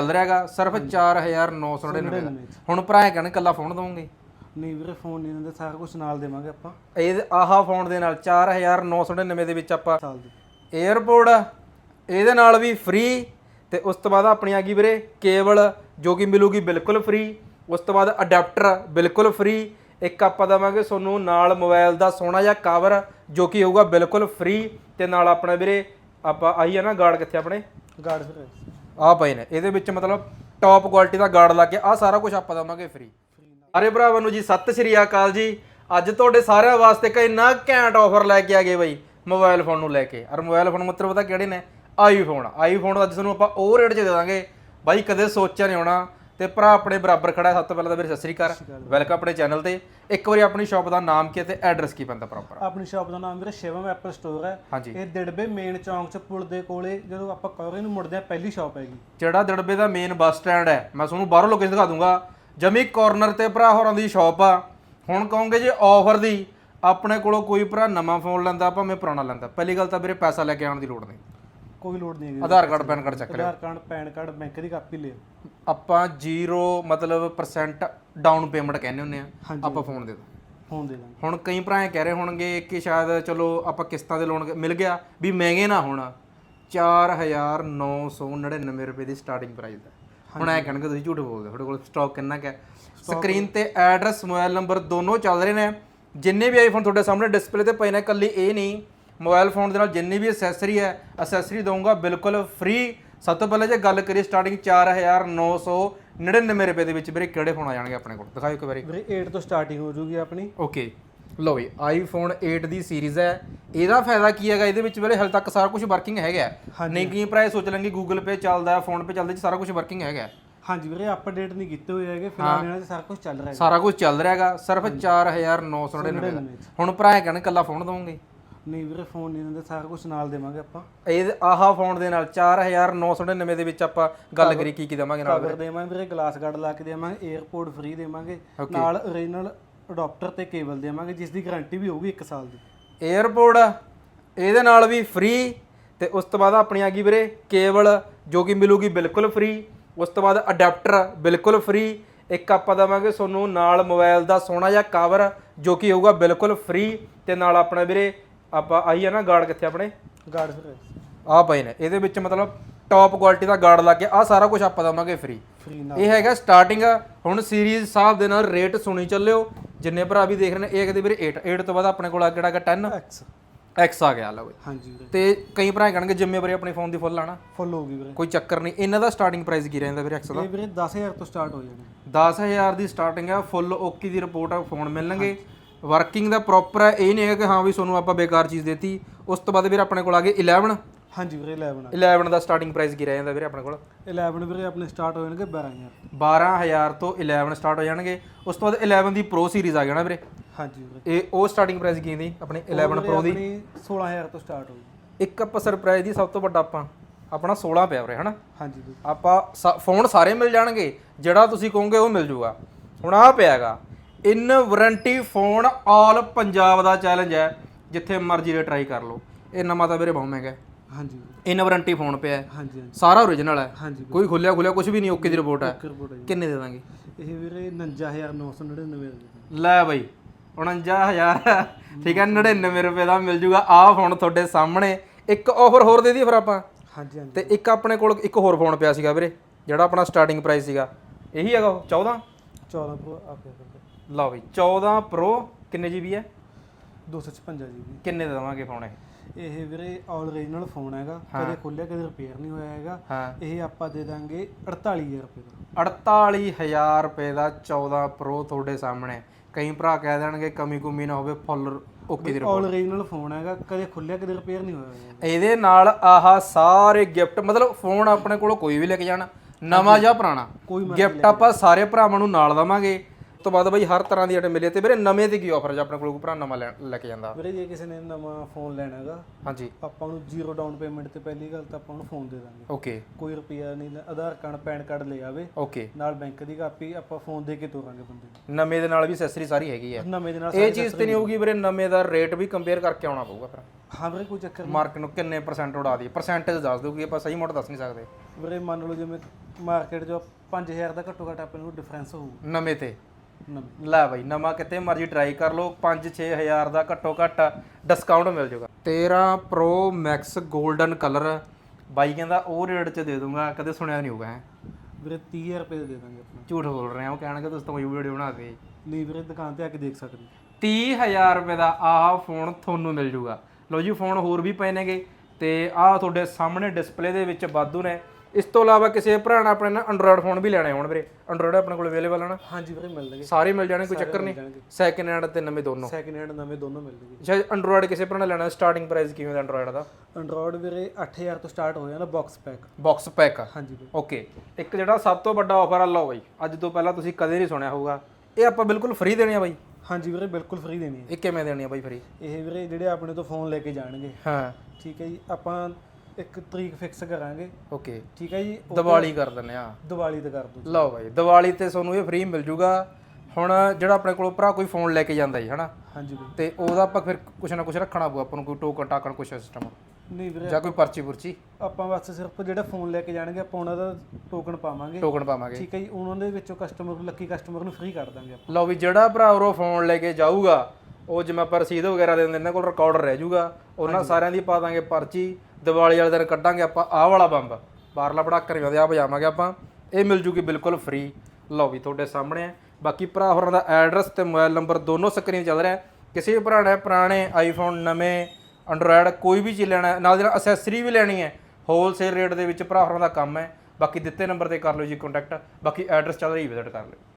ਚੱਲ ਰਿਹਾਗਾ ਸਿਰਫ 4999 ਹੁਣ ਭਰਾ ਇਹ ਕਹਿਣ ਕੱਲਾ ਫੋਨ ਦਵਾਂਗੇ। ਨਹੀਂ ਵੀਰੇ ਫੋਨ ਨਹੀਂ ਦਿੰਦੇ ਸਾਰਾ ਕੁਝ ਨਾਲ ਦੇਵਾਂਗੇ ਆਪਾਂ। ਇਹ ਆਹਾ ਫੋਨ ਦੇ ਨਾਲ 4999 ਦੇ ਵਿੱਚ ਆਪਾਂ ਸਾਲ ਦੀ 에어ਪੋਰਟ ਇਹਦੇ ਨਾਲ ਵੀ ਫ੍ਰੀ ਤੇ ਉਸ ਤੋਂ ਬਾਅਦ ਆਪਣੀ ਆ ਗਈ ਵੀਰੇ ਕੇਬਲ ਜੋ ਕਿ ਮਿਲੂਗੀ ਬਿਲਕੁਲ ਫ੍ਰੀ ਉਸ ਤੋਂ ਬਾਅਦ ਅਡਾਪਟਰ ਬਿਲਕੁਲ ਫ੍ਰੀ ਇੱਕ ਆਪਾਂ ਦਵਾਂਗੇ ਤੁਹਾਨੂੰ ਨਾਲ ਮੋਬਾਈਲ ਦਾ ਸੋਹਣਾ ਜਿਹਾ ਕਵਰ ਜੋ ਕਿ ਹੋਊਗਾ ਬਿਲਕੁਲ ਫ੍ਰੀ ਤੇ ਨਾਲ ਆਪਣਾ ਵੀਰੇ ਆਪਾਂ ਆਹੀ ਆ ਨਾ ਗਾਰਡ ਕਿੱਥੇ ਆਪਣੇ? ਗਾਰਡ ਫਿਰ ਆ ਪਏ ਨੇ। ਇਹਦੇ ਵਿੱਚ ਮਤਲਬ ਟੌਪ ਕੁਆਲਿਟੀ ਦਾ ਗਾਰਡ ਲੱਗ ਕੇ ਆ ਸਾਰਾ ਕੁਝ ਆਪਾਂ ਦਵਾਂਗੇ ਫ੍ਰੀ ਸਾਰੇ ਭਰਾਵਾਂ ਨੂੰ ਜੀ, ਸਤਿ ਸ਼੍ਰੀ ਅਕਾਲ ਜੀ। ਅੱਜ ਤੁਹਾਡੇ ਸਾਰਿਆਂ ਵਾਸਤੇ ਇੱਕ ਇੰਨਾ ਘੈਂਟ ਆਫਰ ਲੈ ਕੇ ਆ ਗਏ ਬਾਈ ਮੋਬਾਈਲ ਫੋਨ ਨੂੰ ਲੈ ਕੇ। ਔਰ ਮੋਬਾਈਲ ਫੋਨ ਮਤਲਬ ਪਤਾ ਕਿਹੜੇ ਨੇ? ਆਈਫੋਨ ਆਈਫੋਨ ਅੱਜ ਤੁਹਾਨੂੰ ਆਪਾਂ ਉਹ ਰੇਟ 'ਚ ਦੇ ਦਾਂਗੇ। ਬਾਈ ਕਦੇ ਸੋਚਿਆ ਨਹੀਂ ਹੋਣਾ ਤੇ ਭਰਾ ਆਪਣੇ ਬਰਾਬਰ ਖੜਾ ਹੈ। ਸਭ ਤੋਂ ਪਹਿਲਾਂ ਤਾਂ ਵੀਰੇ ਸਤਿ ਸ਼੍ਰੀ ਅਕਾਲ। ਵੈਲਕਮ ਆਪਣੇ ਚੈਨਲ ਤੇ। ਇੱਕ ਵਾਰੀ ਆਪਣੀ ਸ਼ਾਪ ਦਾ ਨਾਮ ਕੀ ਹੈ ਤੇ ਐਡਰੈਸ ਕੀ ਪੈਂਦਾ ਪ੍ਰੋਪਰ ਆਪਣੀ ਸ਼ਾਪ ਦਾ ਨਾਮ ਵੀਰੇ ਸ਼ਿਵਮ ਐਪਲ ਸਟੋਰ ਹੈ। ਹਾਂਜੀ। ਇਹ ਦਿੜਬੇ ਮੇਨ ਚੌਂਕ ਚ ਪੁਲ ਦੇ ਕੋਲੇ ਜਦੋਂ ਆਪਾਂ ਕੌਰੇ ਨੂੰ ਮੁੜਦੇ ਆ ਪਹਿਲੀ ਸ਼ਾਪ ਹੈਗੀ। ਜਿਹੜਾ ਦੜਬੇ ਦਾ ਮੇਨ ਬੱਸ ਸਟੈਂਡ ਹੈ। ਮੈਂ ਤੁਹਾਨੂੰ ਬਾਹਰੋਂ ਲੋਕੇਸ਼ਨ ਦਿਖਾ ਦੂੰਗਾ। ਜਮੀ ਕਾਰਨਰ ਤੇ ਭਰਾ ਹੋਰਾਂ ਦੀ ਸ਼ਾਪ ਆ। ਹੁਣ ਕਹੋਗੇ ਜੇ ਆਫਰ ਦੀ ਆਪਣੇ ਕੋਲੋਂ ਕੋਈ ਭਰਾ ਨਵਾਂ ਫੋਨ ਲੈਂਦਾ ਭਾਵੇਂ ਪੁਰਾਣਾ ਲੈਂਦਾ। ਪਹਿਲੀ ਗੱਲ ਤਾਂ ਵੀਰੇ ਪੈਸਾ ਲੈ ਕੇ ਆਉਣ ਦੀ ਲੋੜ ਨਹੀਂ। ਕੋਈ ਲੋੜ ਨਹੀਂ ਹੈਗੀ। ਆਧਾਰ ਕਾਰਡ ਪੈਨ ਕਾਰਡ ਚੱਕ ਲਿਓ। Aadhaar card PAN card bank ਦੀ ਕਾਪੀ ਲਿਓ। ਆਪਾਂ 0 ਮਤਲਬ ਪਰਸੈਂਟ ਡਾਊਨ ਪੇਮੈਂਟ ਕਹਿੰਦੇ ਹੁੰਦੇ ਆ। ਹਾਂਜੀ। ਆਪਾਂ ਫੋਨ ਦੇ ਦੋ ਫੋਨ ਦੇ ਦਾਂਗੇ ਹੁਣ ਕਈ ਭਰਾ ਇਹ ਕਹਿ ਰਹੇ ਹੋਣਗੇ ਕਿ ਸ਼ਾਇਦ ਚਲੋ ਆਪਾਂ ਕਿਸ਼ਤਾਂ ਦੇ ਲੋਨ ਮਿਲ ਗਿਆ ਵੀ ਮਹਿੰਗੇ ਨਾ ਹੋਣ। 4999 ਰੁਪਏ ਦੀ ਸਟਾਰਟਿੰਗ ਪ੍ਰਾਈਸ ਹੈ। ਹੁਣ ਐ ਕਹਿਣਗੇ ਤੁਸੀਂ ਝੂਠ ਬੋਲਦੇ ਹੋ, ਤੁਹਾਡੇ ਕੋਲ ਸਟਾਕ ਕਿੰਨਾ ਕੁ ਹੈ? ਸਕਰੀਨ ਤੇ ਐਡਰੈਸ ਮੋਬਾਈਲ ਨੰਬਰ ਦੋਨੋਂ ਚੱਲ ਰਹੇ ਨੇ। ਜਿੰਨੇ ਵੀ ਆਈਫੋਨ ਤੁਹਾਡੇ ਸਾਹਮਣੇ ਡਿਸਪਲੇ ਤੇ ਪਏ ਨੇ ਕੱਲੀ ਇਹ ਨਹੀਂ ਮੋਬਾਈਲ ਫੋਨ ਦੇ ਨਾਲ ਜਿੰਨੀ ਵੀ ਅਸੈਸਰੀ ਹੈ ਅਸੈਸਰੀ ਦਊਂਗਾ ਬਿਲਕੁਲ ਫ੍ਰੀ ਸਭ ਤੋਂ ਪਹਿਲਾਂ ਜੇ ਗੱਲ ਕਰੀਏ ਸਟਾਰਟਿੰਗ 4999 ਰੁਪਏ ਦੇ ਵਿੱਚ ਵੀਰੇ ਕਿਹੜੇ ਫੋਨ ਆ ਜਾਣਗੇ ਆਪਣੇ ਕੋਲ? ਦਿਖਾਓ ਇੱਕ ਵਾਰੀ। ਵੀਰੇ 8 ਤੋਂ ਸਟਾਰਟਿੰਗ ਹੋ ਜੂਗੀ ਆਪਣੀ। ਓਕੇ ਲਓ ਵੀ ਆਈਫੋਨ 8 ਦੀ ਸੀਰੀਜ਼ ਹੈ। ਇਹਦਾ ਫਾਇਦਾ ਕੀ ਹੈਗਾ? ਇਹਦੇ ਵਿੱਚ ਵੀਰੇ ਹਾਲੇ ਤੱਕ ਸਾਰਾ ਕੁਝ ਵਰਕਿੰਗ ਹੈਗਾ। ਨਹੀਂ ਕੀ ਇਹ ਸੋਚ ਲੈਣਗੇ ਗੂਗਲ ਪੇ ਚੱਲਦਾ ਹੈ ਫੋਨ ਪੇ ਚੱਲਦਾ ਜੀ ਸਾਰਾ ਕੁਝ ਵਰਕਿੰਗ ਹੈਗਾ। ਹਾਂਜੀ ਵੀਰੇ ਅਪਡੇਟ ਨਹੀਂ ਕੀਤੇ ਹੋਏ ਹੈਗੇ। ਫਿਲਹਾਲ ਇਹਨਾਂ 'ਚ ਸਾਰਾ ਕੁਝ ਚੱਲ ਰਿਹਾ ਹੈ ਸਾਰਾ ਕੁਝ ਚੱਲ ਰਿਹਾ ਹੈਗਾ। ਸਿਰਫ 4999 ਦਾ। ਹੁਣ ਭਰਾ ਕਹਿਣ ਕੱਲਾ ਫੋਨ ਦਵਾਂਗੇ ਨਹੀਂ ਵੀਰੇ ਫੋਨ ਨਹੀਂ ਦਿੰਦੇ ਸਾਰਾ ਕੁਝ ਨਾਲ ਦੇਵਾਂਗੇ ਆਪਾਂ। ਇਹ ਆਹਾ ਫੋਨ ਦੇ ਨਾਲ 4999 ਦੇ ਵਿੱਚ ਆਪਾਂ ਗੱਲ ਕਰੀ ਕੀ ਕੀ ਦੇਵਾਂਗੇ ਨਾਲ ਕਵਰ ਦੇਵਾਂਗੇ ਵੀਰੇ ਗਲਾਸ ਗੱਡ ਲਾ ਕੇ ਦੇਵਾਂਗੇ 에어ਪੋਰਟ ਫ੍ਰੀ ਦੇਵਾਂਗੇ ਨਾਲ ਓਰੀਜਨਲ ਅਡਾਪਟਰ ਤੇ ਕੇਬਲ ਦੇਵਾਂਗੇ ਜਿਸ ਦੀ ਗਾਰੰਟੀ ਵੀ ਹੋਊਗੀ 1 ਸਾਲ ਦੀ। 에어ਪੋਰਟ ਇਹਦੇ ਨਾਲ ਵੀ ਫ੍ਰੀ ਤੇ ਉਸ ਤੋਂ ਬਾਅਦ ਆਪਣੀ ਆ ਗਈ ਵੀਰੇ ਕੇਬਲ ਜੋ ਕਿ ਮਿਲੂਗੀ ਬਿਲਕੁਲ ਫ੍ਰੀ ਉਸ ਤੋਂ ਬਾਅਦ ਅਡਾਪਟਰ ਬਿਲਕੁਲ ਫ੍ਰੀ ਇੱਕ ਆਪਾਂ ਦਵਾਂਗੇ ਤੁਹਾਨੂੰ ਨਾਲ ਮੋਬਾਈਲ ਦਾ ਸੋਹਣਾ ਜਿਹਾ ਕਵਰ ਜੋ ਕਿ ਹੋਊਗਾ ਬਿਲਕੁਲ ਫ੍ਰੀ ਤੇ ਨਾਲ ਆਪਣਾ ਵੀਰੇ ਆਪਾਂ ਆਹੀ ਆ ਨਾ ਗਾਰਡ ਕਿੱਥੇ ਆਪਣੇ? ਗਾਰਡ ਫਿਰ ਆ ਪਏ ਨੇ। ਇਹਦੇ ਵਿੱਚ ਮਤਲਬ ਟੌਪ ਕੁਆਲਿਟੀ ਦਾ ਗਾਰਡ ਲਾ ਕੇ ਆ ਸਾਰਾ ਕੁਝ ਆਪਾਂ ਦਵਾਂਗੇ ਫ੍ਰੀ ਫ੍ਰੀ ਨਾਲ। ਇਹ ਹੈਗਾ ਸਟਾਰਟਿੰਗ ਹੁਣ ਸੀਰੀਜ਼ ਸਾਹਿਬ ਦੇ ਨਾਲ ਰੇਟ ਸੁਣੀ ਚੱਲਿਓ। ਜਿੰਨੇ ਭਰਾ ਵੀ ਦੇਖ ਰਹੇ ਨੇ ਇਹ ਕਹਿੰਦੇ ਵੀਰੇ 8 8 ਤੋਂ ਬਾਅਦ ਆਪਣੇ ਕੋਲ ਆ ਕਿਹੜਾ ਹੈਗਾ 10 ਐਕਸ X ਆ ਗਿਆ ਲਓ ਬਈ ਹਾਂਜੀ ਵੀਰੇ। ਤੇ ਕਈ ਭਰਾ ਕਹਿਣਗੇ ਜ਼ਿੰਮੇਵਾਰੀ ਆਪਣੀ ਫੋਨ ਦੀ ਫੁੱਲ ਲਾਣਾ ਫੁੱਲ ਹੋਊਗੀ ਵੀਰੇ। ਕੋਈ ਚੱਕਰ ਨਹੀਂ। ਇਹਨਾਂ ਦਾ ਸਟਾਰਟਿੰਗ ਪ੍ਰਾਈਸ ਕੀ ਰਹਿੰਦਾ ਵੀਰੇ X ਦਾ? ਇਹ ਵੀਰੇ 10000 ਤੋਂ ਸਟਾਰਟ ਹੋ ਜਾਣੇ। 10000 ਦੀ ਸਟਾਰਟਿੰਗ ਹੈ ਫੁੱਲ ਓਕੇ ਦੀ ਰਿਪੋਰਟ ਆ ਫੋਨ ਮਿਲਣਗੇ। ਵਰਕਿੰਗ ਦਾ ਪ੍ਰੋਪਰ ਹੈ ਇਹ ਨਹੀਂ ਹੈਗਾ ਕਿ ਹਾਂ ਵੀ ਤੁਹਾਨੂੰ ਆਪਾਂ ਬੇਕਾਰ ਚੀਜ਼ ਦੇਤੀ। ਉਸ ਤੋਂ ਬਾਅਦ ਵੀਰੇ ਆਪਣੇ ਕੋਲ ਆ ਗਏ 11 ਹਾਂਜੀ ਵੀਰੇ 11 11 ਦਾ ਸਟਾਰਟਿੰਗ ਪ੍ਰਾਈਸ ਕੀ ਰਹਿ ਜਾਂਦਾ ਵੀਰੇ ਆਪਣੇ ਕੋਲ? 11 ਵੀਰੇ ਆਪਣੇ ਸਟਾਰਟ ਹੋ ਜਾਣਗੇ 12000 12000 ਤੋਂ 11 ਸਟਾਰਟ ਹੋ ਜਾਣਗੇ। ਉਸ ਤੋਂ ਬਾਅਦ 11 ਦੀ ਪ੍ਰੋ ਸੀਰੀਜ਼ ਆ ਜਾਣਾ ਵੀਰੇ? ਹਾਂਜੀ ਵੀਰੇ। ਇਹ ਉਹ ਸਟਾਰਟਿੰਗ ਪ੍ਰਾਈਸ ਕੀ ਦੀ ਆਪਣੇ 11 ਪ੍ਰੋ ਦੀ। ਆਪਣੀ 16000 ਤੋਂ ਸਟਾਰਟ ਹੋਊਗੀ ਇੱਕ ਆਪਾਂ ਸਰਪ੍ਰਾਈਜ਼ ਦੀ ਸਭ ਤੋਂ ਵੱਡਾ ਆਪਾਂ ਆਪਣਾ 16 ਪਿਆ ਵੀਰੇ ਹਨਾ? ਹਾਂਜੀ ਆਪਾਂ ਫੋਨ ਸਾਰੇ ਮਿਲ ਜਾਣਗੇ। ਜਿਹੜਾ ਤੁਸੀਂ ਕਹੋਗੇ ਉਹ ਮਿਲ ਜੂਗਾ। ਹੁਣ ਆ ਪਿਆਗਾ in warranty phone all Punjab the challenge ਹੈ ਜਿੱਥੇ ਮਰਜ਼ੀ ਰੇ ਟਰਾਈ ਕਰ ਲਓ। ਇਹ ਨਵਾਂ ਤਾਂ ਵੀਰੇ ਬਹੁਤ ਮਹਿੰਗਾ ਹੈ। ਹਾਂਜੀ। ਇਨ ਵਾਰੰਟੀ ਫੋਨ ਪਿਆ ਹੈ। ਹਾਂਜੀ ਹਾਂਜੀ। ਸਾਰਾ ਓਰੀਜਨਲ ਹੈ। ਹਾਂਜੀ ਕੋਈ ਖੁੱਲਿਆ ਖੁੱਲਿਆ ਕੁਝ ਵੀ ਨਹੀਂ ਓਕੇ ਦੀ ਰਿਪੋਰਟ ਹੈ। ਰਿਪੋਰਟ ਹੈ ਕਿੰਨੇ ਦੇ ਦਾਂਗੇ। ਇਹ ਵੀਰੇ 49999 ਦੇ ਲੈ ਬਈ 49000 ਠੀਕ ਹੈ 99 ਰੁਪਏ ਦਾ ਮਿਲ ਜੂਗਾ। ਆਹ ਫੋਨ ਤੁਹਾਡੇ ਸਾਹਮਣੇ। ਇੱਕ ਆਫਰ ਹੋਰ ਦੇ ਦਈਏ ਫਿਰ ਆਪਾਂ। ਹਾਂਜੀ ਹਾਂਜੀ। ਤੇ ਇੱਕ ਆਪਣੇ ਕੋਲ ਇੱਕ ਹੋਰ ਫੋਨ ਪਿਆ ਸੀਗਾ ਵੀਰੇ ਜਿਹੜਾ ਆਪਣਾ ਸਟਾਰਟਿੰਗ ਪ੍ਰਾਈਸ ਸੀਗਾ। ਇਹੀ ਹੈਗਾ ਉਹ 14 14 ਪ੍ਰੋ ਆਪੇ ਲਓ ਬਈ 14 ਪ੍ਰੋ ਕਿੰਨੇ ਜੀਬੀ ਹੈ? 256 ਜੀਬੀ ਕਿੰਨੇ ਦੇ ਦਵਾਂਗੇ ਫੋਨ ਇਹ? ਇਹ ਵੀਰੇ ਆਲ ਓਰੀਜਨਲ ਫੋਨ ਹੈਗਾ ਕਦੇ ਖੁੱਲਿਆ ਕਦੇ ਰਿਪੇਅਰ ਨਹੀਂ ਹੋਇਆ ਹੈਗਾ। ਹਾਂ। ਇਹ ਆਪਾਂ ਦੇ ਦਾਂਗੇ 48000 ਰੁਪਏ ਦਾ। 48000 ਰੁਪਏ ਦਾ 14 ਪ੍ਰੋ ਤੁਹਾਡੇ ਸਾਹਮਣੇ। ਕਈ ਭਰਾ ਕਹਿ ਦੇਣਗੇ ਕਮੀ ਕੁਮੀ ਨਾ ਹੋਵੇ ਫੁੱਲ ਓਕੇ ਦੀ ਆਲ ਓਰੀਜਨਲ ਫੋਨ ਹੈਗਾ ਕਦੇ ਖੁੱਲਿਆ ਕਦੇ ਰਿਪੇਅਰ ਨਹੀਂ ਹੋਇਆ ਹੈਗਾ। ਇਹਦੇ ਨਾਲ ਆਹ ਸਾਰੇ ਗਿਫਟ ਮਤਲਬ ਫੋਨ ਆਪਣੇ ਕੋਲੋਂ ਕੋਈ ਵੀ ਲੈ ਕੇ ਜਾਣਾ ਨਵਾਂ ਜਾਂ ਪੁਰਾਣਾ। ਕੋਈ ਗਿਫਟ ਆਪਾਂ ਸਾਰੇ ਭਰਾਵਾਂ ਨੂੰ ਨਾਲ ਦਵਾਂਗੇ। ਉਸ ਤੋਂ ਬਾਅਦ ਬਾਈ ਹਰ ਤਰ੍ਹਾਂ ਦੀ ਆਈਟਮ ਮਿਲੇ ਤੇ ਵੀਰੇ ਨਵੇਂ ਤੇ ਕੀ ਆਫਰ ਜੇ ਆਪਣੇ ਕੋਲ ਕੋਈ ਭਰਾ ਨਵਾਂ ਲੈ ਲੈ ਕੇ ਜਾਂਦਾ? ਵੀਰੇ ਜੇ ਕਿਸੇ ਨੇ ਨਵਾਂ ਫੋਨ ਲੈਣਾ ਹੈਗਾ ਹਾਂਜੀ। ਆਪਾਂ ਨੂੰ ਜ਼ੀਰੋ ਡਾਊਨ ਪੇਮੈਂਟ ਤੇ ਪਹਿਲੀ ਗੱਲ ਤਾਂ ਆਪਾਂ ਨੂੰ ਫੋਨ ਦੇ ਦਾਂਗੇ। ਓਕੇ ਕੋਈ ਰੁਪਿਆ ਨਹੀਂ ਲੈ- ਆਧਾਰ ਕਾਰਡ ਪੈਨ ਕਾਰਡ ਲੈ ਆਵੇ। ਓਕੇ ਨਾਲ ਬੈਂਕ ਦੀ ਕਾਪੀ ਆਪਾਂ ਫੋਨ ਦੇ ਕੇ ਤੋਰਾਂਗੇ ਬੰਦੇ ਨਵੇਂ ਦੇ ਨਾਲ ਵੀ ਐਕਸੈਸਰੀ ਸਾਰੀ ਹੈਗੀ ਨੂੰ ਨਵੇਂ ਦੇ ਨਾਲ ਇਹ ਚੀਜ਼ ਤੇ ਨਹੀਂ ਹੋਊਗੀ ਵੀਰੇ ਨਵੇਂ ਦਾ ਰੇਟ ਵੀ ਕੰਪੇਅਰ ਕਰਕੇ ਆਉਣਾ ਪਊਗਾ ਫਿਰ ਹਾਂ ਵੀਰੇ ਕੋਈ ਚੱਕਰ ਮਾਰਕੀਟ ਨੂੰ ਕਿੰਨੇ ਪਰਸੈਂਟ ਉਡਾ ਦਈਏ? ਪਰਸੈਂਟੇਜ ਦੱਸ ਦਿਓ ਕਿ ਆਪਾਂ ਸਹੀ ਮੋੜ ਦੱਸ ਨਹੀਂ ਸਕਦੇ। ਵੀਰੇ ਮੰਨ ਲਓ ਜਿਵੇਂ ਮਾਰਕੀਟ 'ਚ 5000 ਦਾ ਘੱਟੋ ਘੱਟ ਆਪਾਂ ਨੂੰ ਡਿਫਰੈਂਸ ਹੋਊ। ਨਵੇਂ ਤੇ। ਨਵੇਂ ਲੈ ਬਾਈ ਨਵਾਂ ਕਿਤੇ ਮਰਜ਼ੀ ਟਰਾਈ ਕਰ ਲਓ 5-6000 ਦਾ ਘੱਟੋ ਘੱਟ ਡਿਸਕਾਊਂਟ ਮਿਲ ਜਾਊਗਾ 13 Pro Max 골ਡਨ ਕਲਰ ਬਾਈ ਕਹਿੰਦਾ ਉਹ ਰੇਟ 'ਚ ਦੇ ਦੂੰਗਾ ਕਦੇ ਸੁਣਿਆ ਨਹੀਂ ਹੋਊਗਾ ਹੈਂ। ਵੀਰੇ 30000 ਰੁਪਏ ਦੇ ਦਾਂਗੇ ਆਪਾਂ ਝੂਠ ਬੋਲ ਰਹੇ ਆ ਉਹ ਕਹਿਣਗੇ ਤੁਸੀਂ ਤਾਂ ਕੋਈ ਵੀਡੀਓ ਬਣਾ ਦੇ ਨਹੀਂ ਵੀਰੇ ਦੁਕਾਨ ਤੇ ਆ ਕੇ ਦੇਖ ਸਕਦੇ। 30000 ਰੁਪਏ ਦਾ ਆਹ ਫੋਨ ਤੁਹਾਨੂੰ ਮਿਲ ਜੂਗਾ। ਲਓ ਜੀ ਫੋਨ ਹੋਰ ਵੀ ਪਏ ਨੇਗੇ ਤੇ ਆਹ ਤੁਹਾਡੇ ਸਾਹਮਣੇ ਡਿਸਪਲੇ ਦੇ ਵਿੱਚ ਵਾਧੂ ਨੇ। ਇਸ ਤੋਂ ਇਲਾਵਾ ਕਿਸੇ ਭਰਾ ਨੇ ਆਪਣੇ ਨਾਲ ਐਂਡਰੋਇਡ ਫੋਨ ਵੀ ਲੈਣੇ ਹੋਣ ਵੀਰੇ। ਐਂਡਰੋਇਡ ਆਪਣੇ ਕੋਲ ਅਵੇਲੇਬਲ ਹਨ ਹਾਂਜੀ ਵੀਰੇ ਮਿਲ ਜਾਣਗੇ। ਸਾਰੇ ਮਿਲ ਜਾਣੇ ਕੋਈ ਚੱਕਰ ਨਹੀਂ। ਸੈਕਿੰਡ ਹੈਂਡ ਤੇ ਨਵੇਂ ਦੋਨੋਂ। ਸੈਕਿੰਡ ਹੈਂਡ ਨਵੇਂ ਦੋਨੋਂ ਮਿਲ ਜਾਣਗੇ। ਅੱਛਾ ਐਂਡਰੋਇਡ ਕਿਸੇ ਭਰਾ ਨੇ ਲੈਣਾ ਸਟਾਰਟਿੰਗ ਪ੍ਰਾਈਸ ਕਿਵੇਂ ਦਾ ਐਂਡਰੋਇਡ ਦਾ? ਐਂਡਰੋਇਡ ਵੀਰੇ 8000 ਤੋਂ ਸਟਾਰਟ ਹੋ ਜਾਂਦਾ ਬਾਕਸ ਪੈਕ ਬਾਕਸ ਪੈਕ ਹਾਂਜੀ ਵੀਰੇ। ਓਕੇ ਇੱਕ ਜਿਹੜਾ ਸਭ ਤੋਂ ਵੱਡਾ ਆਫਰ ਆ ਲਓ ਬਾਈ ਅੱਜ ਤੋਂ ਪਹਿਲਾਂ ਤੁਸੀਂ ਕਦੇ ਨਹੀਂ ਸੁਣਿਆ ਹੋਊਗਾ। ਇਹ ਆਪਾਂ ਬਿਲਕੁਲ ਫ੍ਰੀ ਦੇਣੇ ਆ ਬਾਈ। ਹਾਂਜੀ ਵੀਰੇ ਬਿਲਕੁਲ ਫ੍ਰੀ ਦੇਣੀ ਹੈ ਇਹ ਕਿਵੇਂ ਦੇਣੀ ਆ ਬਾਈ ਫ੍ਰੀ ਇਹ ਵੀਰੇ ਜਿਹੜੇ ਆਪਣੇ ਤੋਂ ਫੋਨ ਲੈ ਕੇ ਜਾਣਗੇ। ਹਾਂ। ਠੀਕ ਹੈ ਜੀ ਆਪਾਂ ਇੱਕ ਤਰੀਕ ਫਿਕਸ ਕਰਾਂਗੇ। ਓਕੇ ਠੀਕ ਹੈ ਜੀ? ਉਹ ਦੀਵਾਲੀ ਕਰ ਦਿੰਨੇ ਆ ਦੀਵਾਲੀ ਤੇ ਕਰ ਦੋ ਲਓ ਬਾਈ ਦੀਵਾਲੀ ਤੇ ਤੁਹਾਨੂੰ ਇਹ ਫ੍ਰੀ ਮਿਲ ਜੂਗਾ। ਹੁਣ ਜਿਹੜਾ ਆਪਣੇ ਕੋਲ ਭਰਾ ਕੋਈ ਫੋਨ ਲੈ ਕੇ ਜਾਂਦਾ ਜੀ ਹਨਾ? ਹਾਂਜੀ ਵੀਰੇ ਤੇ ਉਹਦਾ ਆਪਾਂ ਫਿਰ ਕੁਛ ਨਾ ਕੁਛ ਰੱਖਣਾ ਪਊ ਆਪਾਂ ਨੂੰ ਕੋਈ ਟੋਕਨ ਟਾਕਨ ਕੁਛ ਸਿਸਟਮ ਨਹੀਂ ਵੀਰੇ ਜਾਂ ਕੋਈ ਪਰਚੀ ਪੁਰਚੀ। ਆਪਾਂ ਬਸ ਸਿਰਫ ਜਿਹੜਾ ਫੋਨ ਲੈ ਕੇ ਜਾਣਗੇ ਆਪਾਂ ਉਹਨਾਂ ਦਾ ਟੋਕਨ ਪਾਵਾਂਗੇ। ਟੋਕਨ ਪਾਵਾਂਗੇ। ਠੀਕ ਹੈ ਜੀ? ਉਹਨਾਂ ਦੇ ਵਿੱਚੋਂ ਕਸਟਮਰ ਨੂੰ ਲੱਕੀ ਕਸਟਮਰ ਨੂੰ ਫ੍ਰੀ ਕਰ ਦਾਂਗੇ ਆਪਾਂ। ਲਓ ਵੀ ਜਿਹੜਾ ਭਰਾ ਉਹ ਫੋਨ ਲੈ ਕੇ ਜਾਊਗਾ ਉਹ ਜਿਵੇਂ ਆਪਾਂ ਰਸੀਦ ਵਗੈਰਾ ਦੇ ਦਿੰਦੇ ਇਹਨਾਂ ਕੋਲ ਰਿਕਾਰਡ ਰਹਿ ਜਾਊਗਾ ਉਹਨਾਂ ਸਾਰਿਆਂ ਦੀ ਪਾ ਦਾਂਗੇ ਪਰਚੀ। ਦੀਵਾਲੀ ਵਾਲੇ ਦਿਨ ਕੱਢਾਂਗੇ ਆਪਾਂ ਆਹ ਵਾਲਾ ਬੰਬ। ਬਾਹਰਲਾ ਪੜਾਕਾ ਨਹੀਂ ਆ ਵਜਾਵਾਂਗੇ ਆਪਾਂ। ਇਹ ਮਿਲ ਜੂਗੀ ਬਿਲਕੁਲ ਫ੍ਰੀ ਲਓ ਵੀ ਤੁਹਾਡੇ ਸਾਹਮਣੇ ਹੈ। ਬਾਕੀ ਭਰਾ ਹੋਰਾਂ ਦਾ ਐਡਰੈਸ ਤੇ ਮੋਬਾਈਲ ਨੰਬਰ ਦੋਨੋਂ ਸਕਰੀਨ ਚੱਲ ਰਿਹਾ ਕਿਸੇ ਵੀ ਭਰਾ ਨੇ ਪੁਰਾਣੇ ਆਈਫੋਨ ਨਵੇਂ ਐਂਡਰੋਇਡ ਕੋਈ ਵੀ ਚੀਜ਼ ਲੈਣਾ ਨਾਲ ਦੀ ਨਾਲ ਅਸੈਸਰੀ ਵੀ ਲੈਣੀ ਹੈ। ਹੋਲਸੇਲ ਰੇਟ ਦੇ ਵਿੱਚ ਭਰਾ ਹੋਰਾਂ ਦਾ ਕੰਮ ਹੈ। ਬਾਕੀ ਦਿੱਤੇ ਨੰਬਰ ਤੇ ਕਰ ਲਓ ਜੀ ਕੰਟੈਕਟ ਬਾਕੀ ਐਡਰੈਸ ਚੱਲ ਰਹੀ ਵਿਜ਼ਿਟ ਕਰ ਲਿਓ।